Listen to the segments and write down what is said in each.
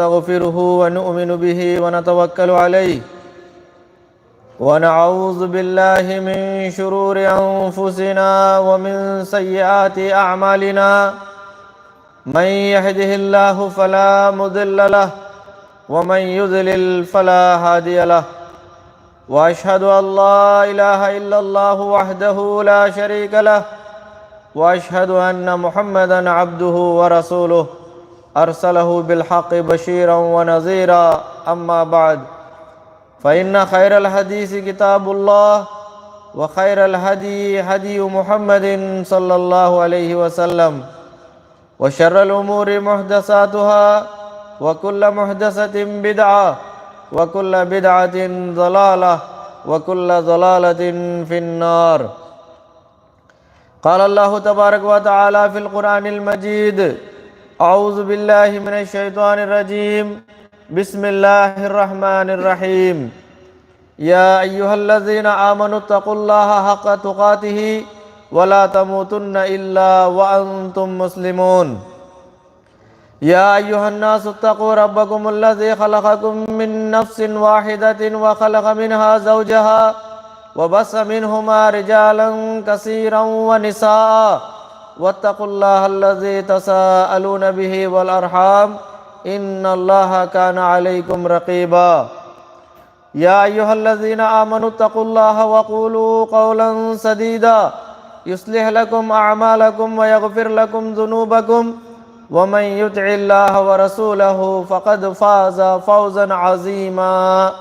نستغفره ونؤمن به ونتوكل عليه. ونعوذ بالله من شرور أنفسنا ومن سيئات أعمالنا. من يهده الله فلا مضل له ومن يضلل فلا هادي له. وأشهد أن لا إله إلا الله وحده لا شريك له. وأشهد أن محمدا عبده ورسوله. أرسله بالحق بشيرا ونذيرا. أما بعد فإن خير الحديث كتاب الله وخير الهدي هدي محمد صلى الله عليه وسلم وشر الأمور محدثاتها وكل محدثة بدعة وكل بدعة ضلالة وكل ضلالة في النار. قال الله تبارك وتعالى في القرآن المجيد أعوذ بالله من الشيطان الرجيم بسم الله الرحمن الرحيم يا أيها الذين آمنوا اتقوا الله حق تقاته ولا تموتن إلا وأنتم مسلمون يا أيها الناس اتقوا ربكم الذي خلقكم من نفس واحدة وخلق منها زوجها وبس منهما رجالا كثيرا ونساء واتقوا الله الذي تساءلون به والأرحام إن الله كان عليكم رقيبا يا أيها الذين آمنوا اتقوا الله وقولوا قولا سديدا يصلح لكم أعمالكم ويغفر لكم ذنوبكم ومن يطع الله ورسوله فقد فاز فوزا عظيما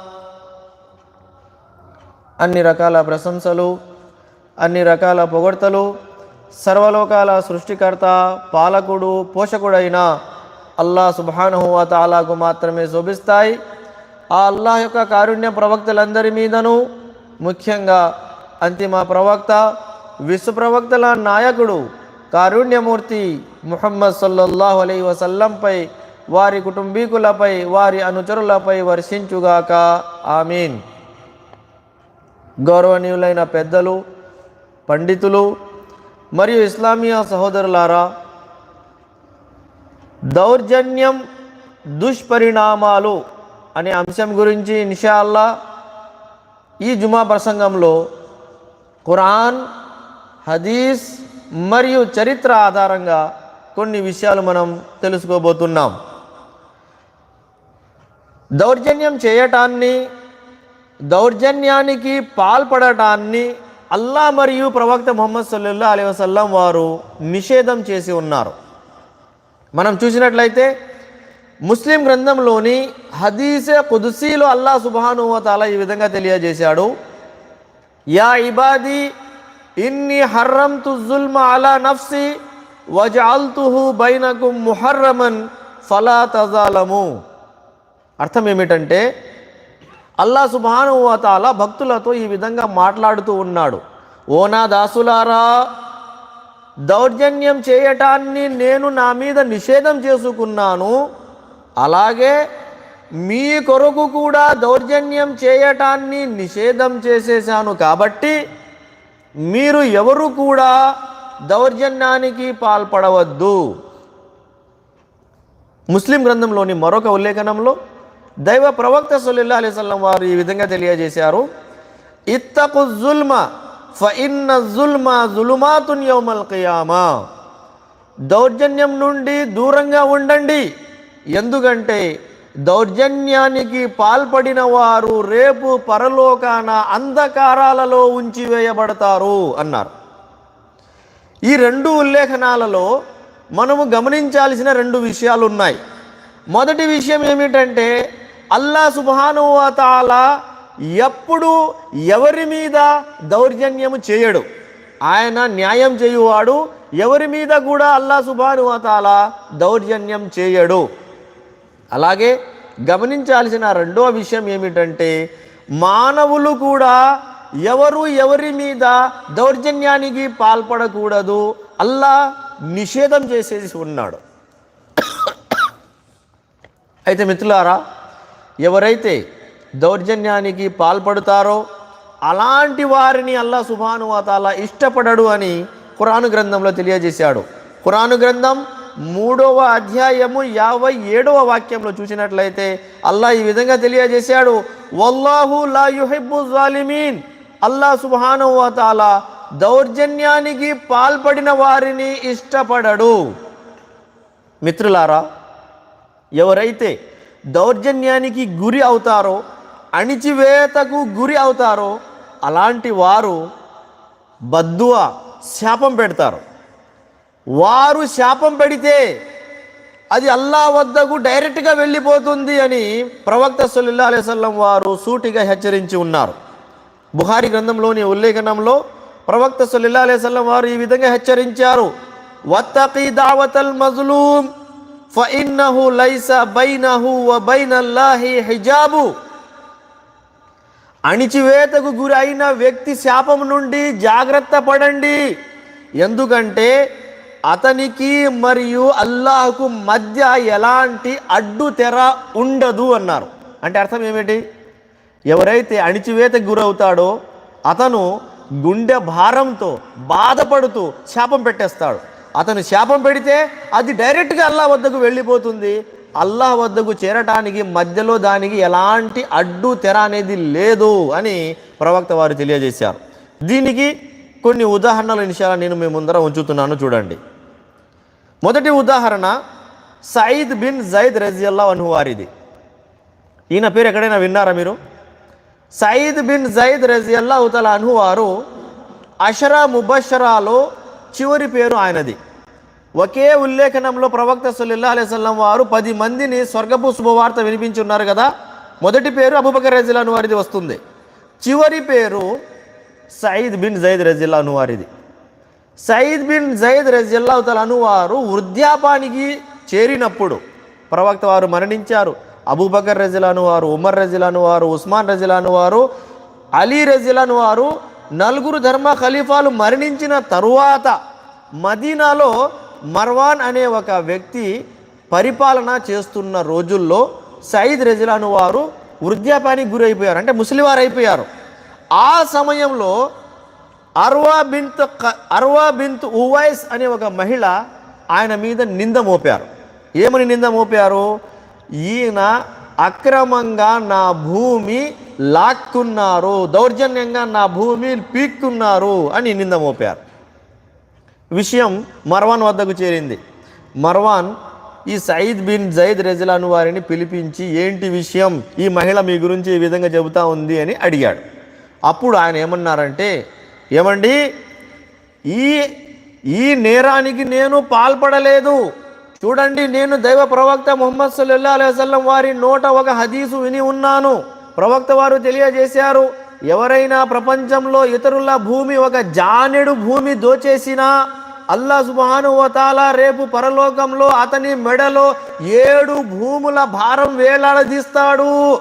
అన్ని రకాల ప్రశంసలు అన్ని రకాల పొగడ్తలు సర్వలోకాల సృష్టికర్త పాలకుడు పోషకుడైన అల్లా సుబానుహు తాలాకు మాత్రమే శోభిస్తాయి. ఆ అల్లాహ్ యొక్క కారుణ్య ప్రవక్తలందరి మీదను ముఖ్యంగా అంతిమ ప్రవక్త విశ్వ ప్రవక్తల నాయకుడు కారుణ్యమూర్తి ముహమ్మద్ సల్లల్లాహు అలై వసల్లంపై వారి కుటుంబీకులపై వారి అనుచరులపై వర్షించుగాక. ఆమీన్. గౌరవనీయులైన పెద్దలు పండితులు మరియు ఇస్లామియా సహోదరులారా దౌర్జన్యం దుష్పరిణామాలు అనే అంశం గురించి ఇన్షాల్లా ఈ జుమా ప్రసంగంలో ఖురాన్ హదీస్ మరియు చరిత్ర ఆధారంగా కొన్ని విషయాలు మనం తెలుసుకోబోతున్నాం. దౌర్జన్యం చేయటాన్ని దౌర్జన్యానికి పాల్పడటాన్ని అల్లా మరియు ప్రవక్త ముహమ్మద్ సల్లల్లా అలీ వసల్లం వారు నిషేధం చేసి ఉన్నారు. మనం చూసినట్లయితే ముస్లిం గ్రంథంలోని హదీసే కుదుసీలో అల్లా సుబానువతాల ఈ విధంగా తెలియజేశాడు. యా ఇబాదీ ఇన్ని హర్రం జుల్మ అలా నఫ్సి వజాల్తుహు బైనకు ముహర్రమన్ ఫలా తజాలము. అర్థం ఏమిటంటే అల్లా సుబానువతాల భక్తులతో ఈ విధంగా మాట్లాడుతూ ఉన్నాడు. ఓ నా దాసులారా దౌర్జన్యం చేయటాన్ని నేను నా మీద నిషేధం చేసుకున్నాను. అలాగే మీ కొరకు కూడా దౌర్జన్యం చేయటాన్ని నిషేధం చేసేశాను కాబట్టి మీరు ఎవరు కూడా దౌర్జన్యానికి పాల్పడవద్దు. ముస్లిం గ్రంథంలోని మరొక ఉల్లేఖనంలో దైవ ప్రవక్త సుల్లా అలీసల్లం వారు ఈ విధంగా తెలియజేశారు. ఇత్తకు జుల్మ ఫఇన్న జుల్మ జులుమాతున్ యౌమల్ కియామా. దౌర్జన్యం నుండి దూరంగా ఉండండి. ఎందుకంటే దౌర్జన్యానికి పాల్పడిన వారు రేపు పరలోకాన అంధకారాలలో ఉంచివేయబడతారు అన్నారు. ఈ రెండు ఉల్లేఖనాలలో మనము గమనించాల్సిన రెండు విషయాలు ఉన్నాయి మొదటి విషయం ఏమిటంటే అల్లా సుబానువతాల ఎప్పుడు ఎవరి మీద దౌర్జన్యము చేయడు. ఆయన న్యాయం చేయువాడు ఎవరి మీద కూడా అల్లా సుబానువతాల దౌర్జన్యం చేయడు. అలాగే గమనించాల్సిన రెండో విషయం ఏమిటంటే మానవులు కూడా ఎవరు ఎవరి మీద దౌర్జన్యానికి పాల్పడకూడదు. అల్లా నిషేధం చేసేసి ఉన్నాడు. అయితే మిత్రులారా ఎవరైతే దౌర్జన్యానికి పాల్పడతారో అలాంటి వారిని అల్లా సుభానువాతాల ఇష్టపడడు అని ఖురాను గ్రంథంలో తెలియజేశాడు. ఖురాను గ్రంథం మూడవ అధ్యాయము యాభై ఏడవ వాక్యంలో చూసినట్లయితే అల్లా ఈ విధంగా తెలియజేశాడు. వల్లాహు లా యుహిబ్బు జాలిమీన్ అల్లా సుభానువాతాల దౌర్జన్యానికి పాల్పడిన వారిని ఇష్టపడడు. మిత్రులారా ఎవరైతే దౌర్జన్యానికి గురి అవుతారో అణిచివేతకు గురి అవుతారో అలాంటి వారు బద్దువ శాపం పెడతారు. వారు శాపం పెడితే అది అల్లా వద్దకు డైరెక్ట్గా వెళ్ళిపోతుంది అని ప్రవక్త సల్లల్లాహు అలైవల్లం వారు సూటిగా హెచ్చరించి ఉన్నారు. బుహారి గ్రంథంలోని ఉల్లేఖనంలో ప్రవక్త సల్లల్లాహు అలైవల్లం వారు ఈ విధంగా హెచ్చరించారు. వత్తకి దావతల్ మజ్లూమ్. ఫఇన్నహు లైస బైనహు వ బైనల్లాహి హిజాబు అణిచివేతకు గురి అయిన వ్యక్తి శాపం నుండి జాగ్రత్త పడండి. ఎందుకంటే అతనికి మరియు అల్లాహకు మధ్య ఎలాంటి అడ్డు తెర ఉండదు అన్నారు. అంటే అర్థం ఏమిటి? ఎవరైతే అణిచివేతకు గురవుతాడో అతను గుండె భారంతో బాధపడుతూ శాపం పెట్టేస్తాడు. అతను శాపం పెడితే అది డైరెక్ట్గా అల్లా వద్దకు వెళ్ళిపోతుంది. అల్లా వద్దకు చేరటానికి మధ్యలో దానికి ఎలాంటి అడ్డు తెర అనేది లేదు అని ప్రవక్త వారు తెలియజేశారు. దీనికి కొన్ని ఉదాహరణల నిషాలు నేను మీ ముందర ఉంచుతున్నాను చూడండి. మొదటి ఉదాహరణ సయీద్ బిన్ జైద్ రజియల్లా అను వారిది. ఈయన పేరు ఎక్కడైనా విన్నారా మీరు? సయీద్ బిన్ జైద్ రజియల్లా ఉతల అను వారు అషరా ముబషరాలో చివరి పేరు ఆయనది. ఒకే ఉల్లేఖనంలో ప్రవక్త సుల్లా అలైవల్లం వారు పది మందిని స్వర్గపు శుభవార్త వినిపించున్నారు కదా. మొదటి పేరు అబుబకర్ రజిల్లాను వారిది వస్తుంది. చివరి పేరు సయీద్ బిన్ జైద్ రజిల్లాను వారిది. సయీద్ బిన్ జైద్ రజిల్లా తలను వారు వృద్ధాపానికి చేరినప్పుడు ప్రవక్త వారు మరణించారు. అబూబకర్ రజిలాను వారు ఉమర్ రజిలాను వారు ఉస్మాన్ రజిలాను వారు అలీ రజిలాను వారు నలుగురు ధర్మ ఖలీఫాలు మరణించిన తరువాత మదీనాలో మర్వాన్ అనే ఒక వ్యక్తి పరిపాలన చేస్తున్న రోజుల్లో సయీద్ రజిలాను వారు వృద్ధాపానికి గురైపోయారు. అంటే ముసలివారు అయిపోయారు ఆ సమయంలో అర్వా బింత్ అర్వా బింత్ ఉవైస్ అనే ఒక మహిళ ఆయన మీద నింద మోపారు. ఏమని నింద మోపారు? ఈయన అక్రమంగా నా భూమి లాక్కున్నారు దౌర్జన్యంగా నా భూమి పీక్కున్నారు అని నింద మోపారు. విషయం మర్వాన్ వద్దకు చేరింది. మర్వాన్ ఈ సయీద్ బిన్ జైద్ రెజలాను వారిని పిలిపించి ఏంటి విషయం? ఈ మహిళ మీ గురించి ఈ విధంగా చెబుతా ఉంది అని అడిగాడు. అప్పుడు ఆయన ఏమన్నారంటే ఏమండి ఈ ఈ నేరానికి నేను పాల్పడలేదు. చూడండి నేను దైవ ప్రవక్త ముహమ్మద్ సల్లల్లా అలైవల్లం వారి నోట ఒక హదీసు విని ఉన్నాను. ప్రవక్త వారు తెలియజేశారు ఎవరైనా ప్రపంచంలో ఇతరుల భూమి ఒక జానెడు భూమి దోచేసినా అల్లా సుబానువతాల రేపు పరలోకంలో అతని మెడలో ఏడు భూముల భారం వేలాడదీస్తాడు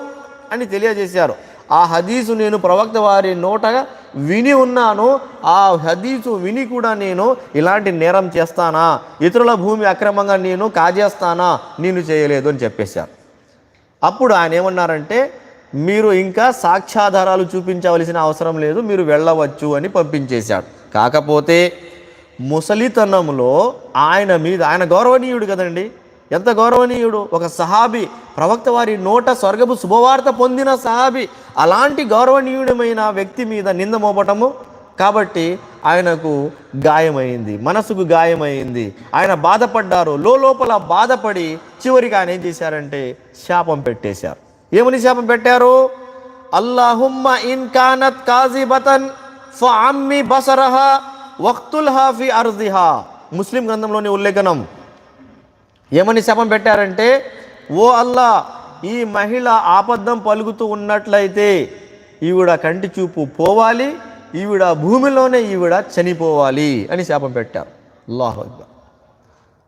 అని తెలియజేశారు. ఆ హదీసు నేను ప్రవక్త వారి నోట విని ఉన్నాను. ఆ హదీసు విని కూడా నేను ఇలాంటి నేరం చేస్తానా? ఇతరుల భూమి అక్రమంగా నేను కాజేస్తానా? నేను చేయలేదు అని చెప్పేశారు. అప్పుడు ఆయన ఏమన్నారంటే మీరు ఇంకా సాక్ష్యాధారాలు చూపించవలసిన అవసరం లేదు మీరు వెళ్ళవచ్చు అని పంపించేశాడు. కాకపోతే ముసలితనంలో ఆయన మీద ఆయన గౌరవనీయుడు కదండి. ఎంత గౌరవనీయుడు? ఒక సహాబి ప్రవక్త వారి నోట స్వర్గపు శుభవార్త పొందిన సహాబి అలాంటి గౌరవనీయుడమైన వ్యక్తి మీద నింద మోపటము. కాబట్టి ఆయనకు గాయమైంది మనసుకు గాయమైంది. ఆయన బాధపడ్డారు లోపల బాధపడి చివరికి ఆయన ఏం చేశారంటే శాపం పెట్టేశారు. ఏమని శాపం పెట్టారు? అల్లాహుమ్మ ఇన్ కానత్ కాజిబతన్ ఫఅమ్మి బసరహ వక్తుల్ హాఫీ అర్జిహా ముస్లిం గ్రంథంలోని ఉల్లేఖనం. ఏమని శాపం పెట్టారంటే ఓ అల్లా ఈ మహిళ ఆపద్దం పలుకుతూ ఉన్నట్లయితే ఈవిడ కంటి చూపు పోవాలి ఈవిడ భూమిలోనే ఈవిడ చనిపోవాలి అని శాపం పెట్టారు. అల్లాహ్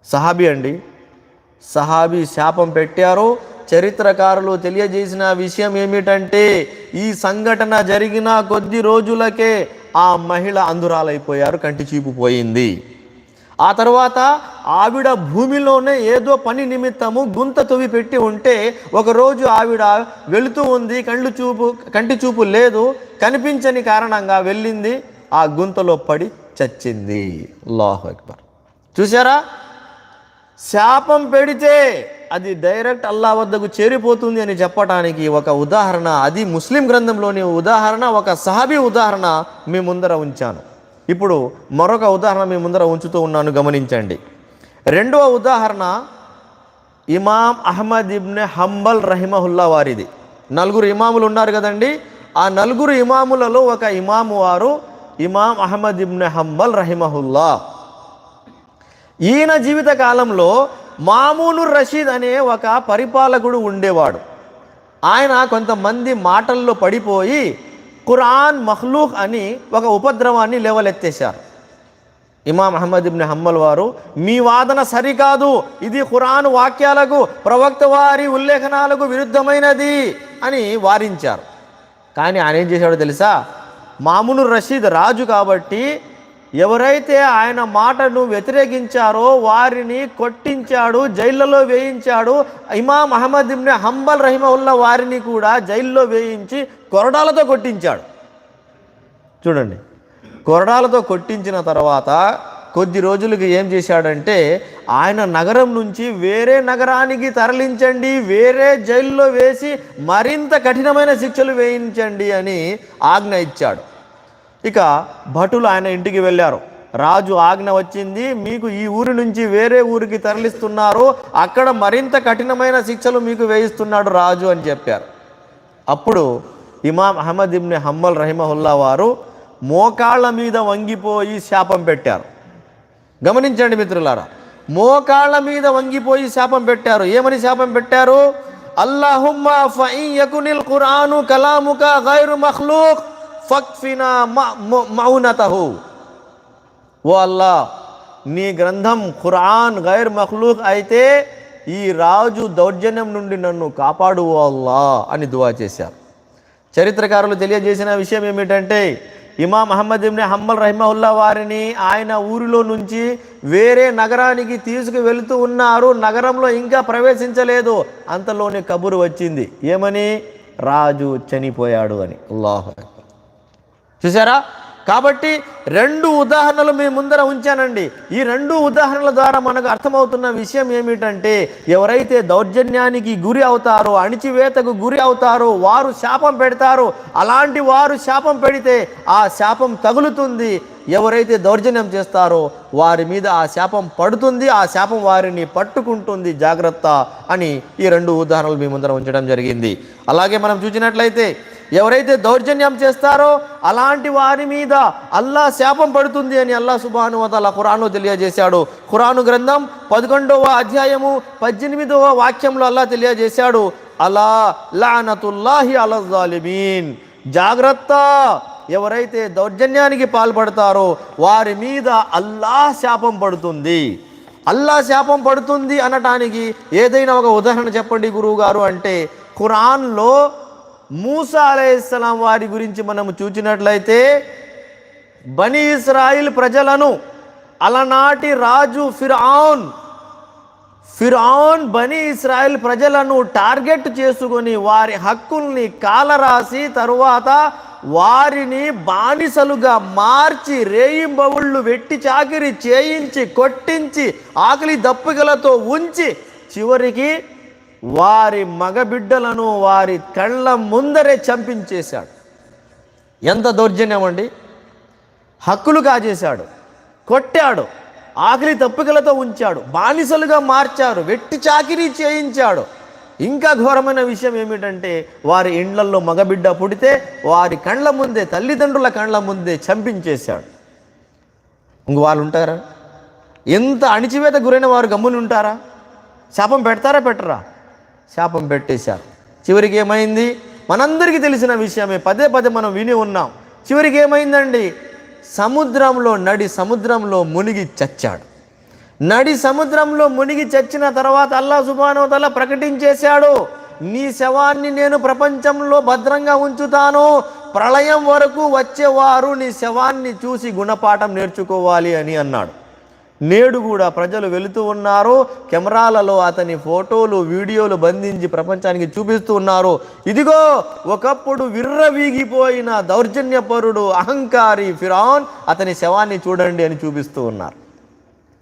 సహాబీ అండి సహాబీ శాపం పెట్టారు చరిత్రకారులు తెలియజేసిన విషయం ఏమిటంటే ఈ సంఘటన జరిగిన కొద్ది రోజులకే ఆ మహిళ అందురాలైపోయారు కంటి చూపు పోయింది. ఆ తర్వాత ఆవిడ భూమిలోనే ఏదో పని నిమిత్తము గుంత తవ్వి పెట్టి ఉంటే ఒకరోజు ఆవిడ వెళుతూ ఉంది కళ్ళు చూపు కంటి చూపు లేదు కనిపించని కారణంగా వెళ్ళింది ఆ గుంతలో పడి చచ్చింది. అల్లాహు అక్బర్. చూసారా శాపం పెడితే అది డైరెక్ట్ అల్లా వద్దకు చేరిపోతుంది అని చెప్పటానికి ఒక ఉదాహరణ అది ముస్లిం గ్రంథంలోని ఉదాహరణ ఒక సహాబీ ఉదాహరణ మీ ముందర ఉంచాను. ఇప్పుడు మరొక ఉదాహరణ మీ ముందర ఉంచుతూ ఉన్నాను గమనించండి. రెండవ ఉదాహరణ ఇమాం అహ్మద్ ఇబ్నె హంబల్ రహిమహుల్లా వారిది. నలుగురు ఇమాములు ఉన్నారు కదండి. ఆ నలుగురు ఇమాములలో ఒక ఇమాము వారు ఇమాం అహ్మద్ ఇబ్నె హంబల్ రహిమహుల్లా. ఈయన జీవిత కాలంలో మామూలు రషీద్ అనే ఒక పరిపాలకుడు ఉండేవాడు. ఆయన కొంతమంది మాటల్లో పడిపోయి ఖురాన్ మహ్లూక్ అని ఒక ఉపద్రవాన్ని లేవలెత్తేశారు. ఇమాం అహ్మద్ ఇబ్ని హమ్మల్ వారు మీ వాదన సరికాదు. ఇది ఖురాన్ వాక్యాలకు ప్రవక్త వారి ఉల్లేఖనాలకు విరుద్ధమైనది అని వారించారు. కానీ ఆయన ఏం చేశాడో తెలుసా? మామూలు రషీద్ రాజు కాబట్టి ఎవరైతే ఆయన మాటను వ్యతిరేకించారో వారిని కొట్టించాడు జైళ్ళలో వేయించాడు. ఇమాం అహ్మద్ ఇబ్న్ హంబల్ రహిమవుల్లా వారిని కూడా జైల్లో వేయించి కొరడాలతో కొట్టించాడు. చూడండి కొరడాలతో కొట్టించిన తర్వాత కొద్ది రోజులకి ఏం చేశాడంటే ఆయన నగరం నుంచి వేరే నగరానికి తరలించండి వేరే జైల్లో వేసి మరింత కఠినమైన శిక్షలు వేయించండి అని ఆజ్ఞ ఇచ్చాడు. ఇక భటులు ఆయన ఇంటికి వెళ్ళారు. రాజు ఆజ్ఞ వచ్చింది మీకు ఈ ఊరి నుంచి వేరే ఊరికి తరలిస్తున్నారు. అక్కడ మరింత కఠినమైన శిక్షలు మీకు వేయిస్తున్నాడు రాజు అని చెప్పారు. అప్పుడు ఇమాం అహ్మద్ ఇబ్ని హమ్మల్ రహిమహుల్లా వారు మోకాళ్ళ మీద వంగిపోయి శాపం పెట్టారు. గమనించండి మిత్రులారా మోకాళ్ళ మీద వంగిపోయి శాపం పెట్టారు. ఏమని శాపం పెట్టారు? అల్లాహుమ్మ ఫఇయకునిల్ ఖురాను కలాముక గైరు మఖ్లూక్ ఫక్ఫినా మౌనతహు ఓ అల్లా నీ గ్రంథం ఖురాన్ గైర్ మఖ్లూక్ అయితే ఈ రాజు దౌర్జన్యం నుండి నన్ను కాపాడు ఓ అల్లా అని దువా చేశారు. చరిత్రకారులు తెలియజేసిన విషయం ఏమిటంటే ఇమాం మహమ్మద్ ఇమ్ని హమ్మల్ రహిమహుల్లా వారిని ఆయన ఊరిలో నుంచి వేరే నగరానికి తీసుకు వెళుతూ ఉన్నారు నగరంలో ఇంకా ప్రవేశించలేదు. అంతలోనే కబురు వచ్చింది ఏమని? రాజు చనిపోయాడు అని. అల్లాహు చూసారా? కాబట్టి రెండు ఉదాహరణలు మీ ముందర ఉంచానండి. ఈ రెండు ఉదాహరణల ద్వారా మనకు అర్థమవుతున్న విషయం ఏమిటంటే ఎవరైతే దౌర్జన్యానికి గురి అవుతారో అణిచివేతకు గురి అవుతారో వారు శాపం పెడతారు అలాంటి వారు శాపం పెడితే ఆ శాపం తగులుతుంది. ఎవరైతే దౌర్జన్యం చేస్తారో వారి మీద ఆ శాపం పడుతుంది ఆ శాపం వారిని పట్టుకుంటుంది. జాగ్రత్త అని ఈ రెండు ఉదాహరణలు మీ ముందర ఉంచడం జరిగింది. అలాగే మనం చూసినట్లయితే ఎవరైతే దౌర్జన్యం చేస్తారో అలాంటి వారి మీద అల్లా శాపం పడుతుంది అని అల్లా సుబాను వతల ఖురాను తెలియజేశాడు. ఖురాను గ్రంథం పదకొండవ అధ్యాయము పద్దెనిమిదవ వాక్యంలో అల్లా తెలియజేశాడు. అలా లానతుల్లాహి అలజాలిమీన్ జాగ్రత్త! ఎవరైతే దౌర్జన్యానికి పాల్పడతారో వారి మీద అల్లా శాపం పడుతుంది. అల్లా శాపం పడుతుంది అనటానికి ఏదైనా ఒక ఉదాహరణ చెప్పండి గురువు గారు అంటే ఖురాన్లో మూసా అలైహిస్సలాం వారి గురించి మనము చూచినట్లయితే బనీ ఇస్రాయిల్ ప్రజలను అలనాటి రాజు ఫిర్ఆన్ ఫిర్ఆన్ బనీ ఇస్రాయిల్ ప్రజలను టార్గెట్ చేసుకొని వారి హక్కుల్ని కాలరాసి తరువాత వారిని బానిసలుగా మార్చి రేయింబవుళ్ళు వెట్టి చాకిరి చేయించి కొట్టించి ఆకలి దప్పికలతో ఉంచి చివరికి వారి మగబిడ్డలను వారి కళ్ళ ముందరే చంపించేశాడు. ఎంత దౌర్జన్యం అండి? హక్కులు కాజేశాడు కొట్టాడు ఆకలి తప్పికలతో ఉంచాడు బానిసలుగా మార్చారు వెట్టి చాకిరీ చేయించాడు. ఇంకా ఘోరమైన విషయం ఏమిటంటే వారి ఇండ్లల్లో మగబిడ్డ పుడితే వారి కండ్ల ముందే తల్లిదండ్రుల కండ్ల ముందే చంపించేశాడు. ఇంక వాళ్ళు ఉంటారా? ఎంత అణిచివేత గురైన వారు గమ్ముని ఉంటారా శాపం పెడతారా పెట్టరా? శాపం పెట్టేశారు. చివరికి ఏమైంది? మనందరికీ తెలిసిన విషయమే పదే పదే మనం విని ఉన్నాం. చివరికి ఏమైందండి? సముద్రంలో నడి సముద్రంలో మునిగి చచ్చాడు. నడి సముద్రంలో మునిగి చచ్చిన తర్వాత అల్లా సుబానోతల ప్రకటించేశాడు నీ శవాన్ని నేను ప్రపంచంలో భద్రంగా ఉంచుతాను. ప్రళయం వరకు వచ్చేవారు నీ శవాన్ని చూసి గుణపాఠం నేర్చుకోవాలి అని అన్నాడు. నేడు కూడా ప్రజలు వెళుతూ ఉన్నారు. కెమెరాలలో అతని ఫోటోలు వీడియోలు బంధించి ప్రపంచానికి చూపిస్తూ ఉన్నారు. ఇదిగో ఒకప్పుడు విర్రవీగిపోయిన దౌర్జన్యపరుడు అహంకారి ఫిరాన్ అతని శవాన్ని చూడండి అని చూపిస్తూ ఉన్నారు.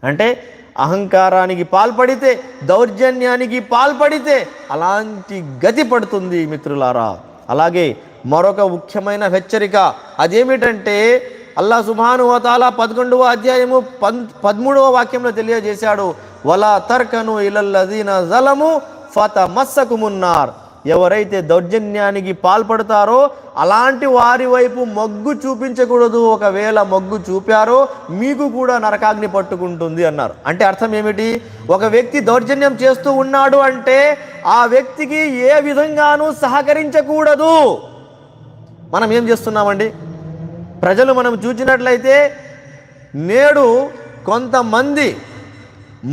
అంటే అహంకారానికి పాల్పడితే దౌర్జన్యానికి పాల్పడితే అలాంటి గతి పడుతుంది మిత్రులారా. అలాగే మరొక ముఖ్యమైన హెచ్చరిక అదేమిటంటే అల్లా సుభానువతాల పదకొండవ అధ్యాయము పన్ పదమూడవ వాక్యంలో తెలియజేశాడు వలా తర్కను ఇలల్లదీన జలము ఫత మస్సకుమున్నార్ ఎవరైతే దౌర్జన్యానికి పాల్పడతారో అలాంటి వారి వైపు మొగ్గు చూపించకూడదు. ఒకవేళ మొగ్గు చూపారో మీకు కూడా నరకాగ్ని పట్టుకుంటుంది అన్నారు. అంటే అర్థం ఏమిటి? ఒక వ్యక్తి దౌర్జన్యం చేస్తూ ఉన్నాడు అంటే ఆ వ్యక్తికి ఏ విధంగానూ సహకరించకూడదు. మనం ఏం చేస్తున్నామండి? ప్రజలు మనం చూసినట్లయితే నేడు కొంతమంది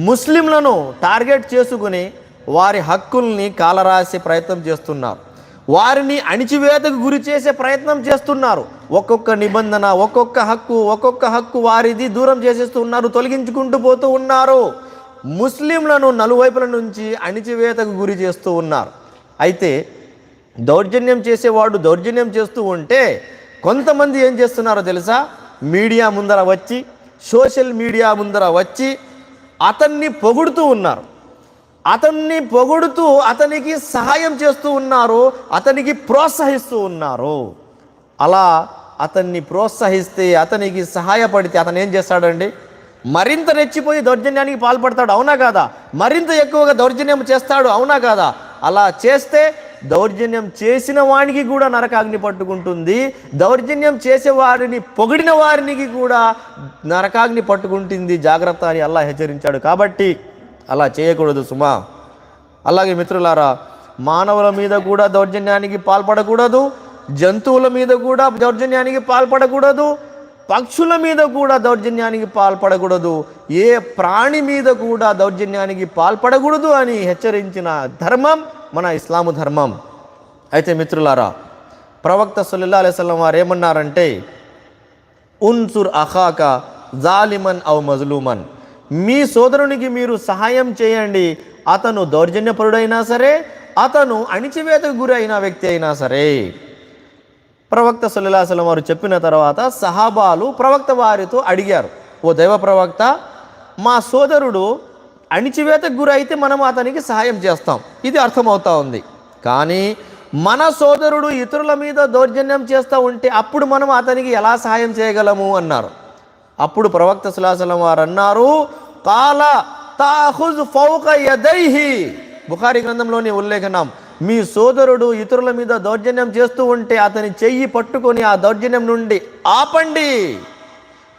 ముస్లింలను టార్గెట్ చేసుకుని వారి హక్కుల్ని కాలరాసే ప్రయత్నం చేస్తున్నారు. వారిని అణిచివేతకు గురి చేసే ప్రయత్నం చేస్తున్నారు. ఒక్కొక్క నిబంధన ఒక్కొక్క హక్కు ఒక్కొక్క హక్కు వారిది దూరం చేసేస్తూ ఉన్నారు తొలగించుకుంటూ పోతూ ఉన్నారు. ముస్లింలను నలువైపుల నుంచి అణిచివేతకు గురి చేస్తూ ఉన్నారు. అయితే దౌర్జన్యం చేసేవాడు దౌర్జన్యం చేస్తూ ఉంటే కొంతమంది ఏం చేస్తున్నారో తెలుసా? మీడియా ముందర వచ్చి సోషల్ మీడియా ముందర వచ్చి అతన్ని పొగుడుతూ ఉన్నారు. అతన్ని పొగుడుతూ అతనికి సహాయం చేస్తూ ఉన్నారు అతనికి ప్రోత్సహిస్తూ ఉన్నారు. అలా అతన్ని ప్రోత్సహిస్తే అతనికి సహాయపడితే అతను ఏం చేస్తాడండి? మరింత రెచ్చిపోయి దౌర్జన్యానికి పాల్పడతాడు అవునా కాదా? మరింత ఎక్కువగా దౌర్జన్యం చేస్తాడు అవునా కాదా? అలా చేస్తే దౌర్జన్యం చేసిన వానికి కూడా నరకాగ్ని పట్టుకుంటుంది. దౌర్జన్యం చేసే వారిని పొగిడిన వారికి కూడా నరకాగ్ని పట్టుకుంటుంది. జాగ్రత్త అని అల్లా హెచ్చరించాడు. కాబట్టి అలా చేయకూడదు సుమా. అలాగే మిత్రులారా మానవుల మీద కూడా దౌర్జన్యానికి పాల్పడకూడదు. జంతువుల మీద కూడా దౌర్జన్యానికి పాల్పడకూడదు. పక్షుల మీద కూడా దౌర్జన్యానికి పాల్పడకూడదు. ఏ ప్రాణి మీద కూడా దౌర్జన్యానికి పాల్పడకూడదు అని హెచ్చరించిన ధర్మం మన ఇస్లాము ధర్మం. అయితే మిత్రులారా ప్రవక్త సుల్లా అలైస్లం వారు ఏమన్నారంటే ఉన్సుర్ అఖాక జాలిమన్ ఔ మజ్లూమన్. మీ సోదరునికి మీరు సహాయం చేయండి. అతను దౌర్జన్యపరుడైనా సరే అతను అణిచివేతకు గురి అయిన వ్యక్తి అయినా సరే. ప్రవక్త సుల్లాసలం వారు చెప్పిన తర్వాత సహాబాలు ప్రవక్త వారితో అడిగారు ఓ దైవ ప్రవక్త మా సోదరుడు అణిచివేతకు గురైతే మనం అతనికి సహాయం చేస్తాం. ఇది అర్థమవుతా ఉంది. కానీ మన సోదరుడు ఇతరుల మీద దౌర్జన్యం చేస్తూ ఉంటే అప్పుడు మనం అతనికి ఎలా సహాయం చేయగలము అన్నారు. అప్పుడు ప్రవక్త సులాసలం వారు అన్నారు కాల తాహుజ్ ఫౌక యదైహి. బుఖారి గ్రంథంలోని ఉల్లేఖనం మీ సోదరుడు ఇతరుల మీద దౌర్జన్యం చేస్తూ ఉంటే అతని చెయ్యి పట్టుకొని ఆ దౌర్జన్యం నుండి ఆపండి.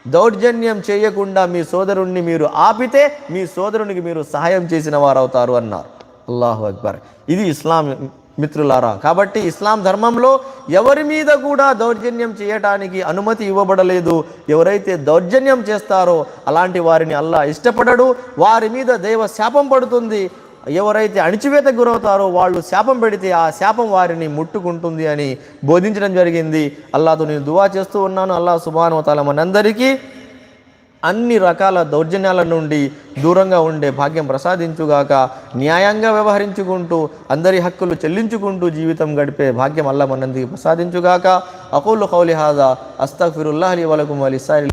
దౌర్జన్యం చేయకుండా మీ సోదరుణ్ణి మీరు ఆపితే మీ సోదరునికి మీరు సహాయం చేసిన వారు అవుతారు అన్నారు. అల్లాహు అక్బర్. ఇది ఇస్లాం మిత్రులారా కాబట్టి ఇస్లాం ధర్మంలో ఎవరి మీద కూడా దౌర్జన్యం చేయటానికి అనుమతి ఇవ్వబడలేదు. ఎవరైతే దౌర్జన్యం చేస్తారో అలాంటి వారిని అల్లా ఇష్టపడడు. వారి మీద దైవ శాపం పడుతుంది. ఎవరైతే అణిచివేత గురవుతారో వాళ్ళు శాపం పెడితే ఆ శాపం వారిని ముట్టుకుంటుంది అని బోధించడం జరిగింది. అల్లాతో నేను దువా చేస్తూ ఉన్నాను. అల్లా సుబానువతాల మనందరికీ అన్ని రకాల దౌర్జన్యాల నుండి దూరంగా ఉండే భాగ్యం ప్రసాదించుగాక న్యాయంగా వ్యవహరించుకుంటూ అందరి హక్కులు చెల్లించుకుంటూ జీవితం గడిపే భాగ్యం అల్లా మనందరికి ప్రసాదించుగాక. అకూలు కౌలి హాజా అస్తఫిరుల్లాహలి వలకుం అలిసారి